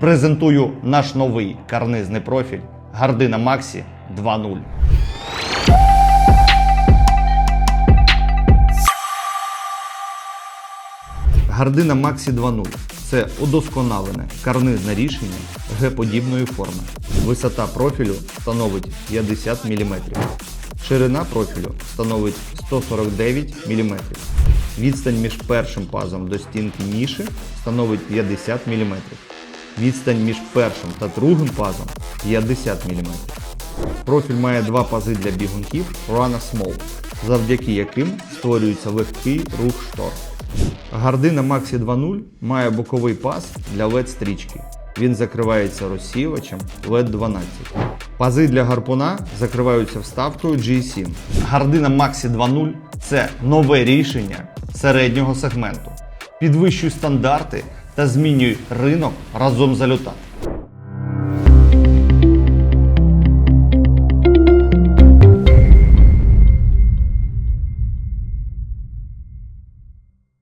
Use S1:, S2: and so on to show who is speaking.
S1: Презентую наш новий карнизний профіль Гардина Максі 2.0. Гардина Maxi 2.0 це удосконалене карнизне рішення Г-подібної форми. Висота профілю становить 50 мм. Ширина профілю становить 149 мм. Відстань між першим пазом до стінки ніші становить 50 мм. Відстань між першим та другим пазом 50 мм. Профіль має два пази для бігунків Run Small, завдяки яким створюється легкий рух штор. Гардина Maxi 2.0 має боковий паз для LED-стрічки. Він закривається розсіювачем LED 12. Пази для гарпуна закриваються вставкою G7. Гардина Maxi 2.0 це нове рішення середнього сегменту. Підвищує стандарти та змінюй ринок разом з Alютат.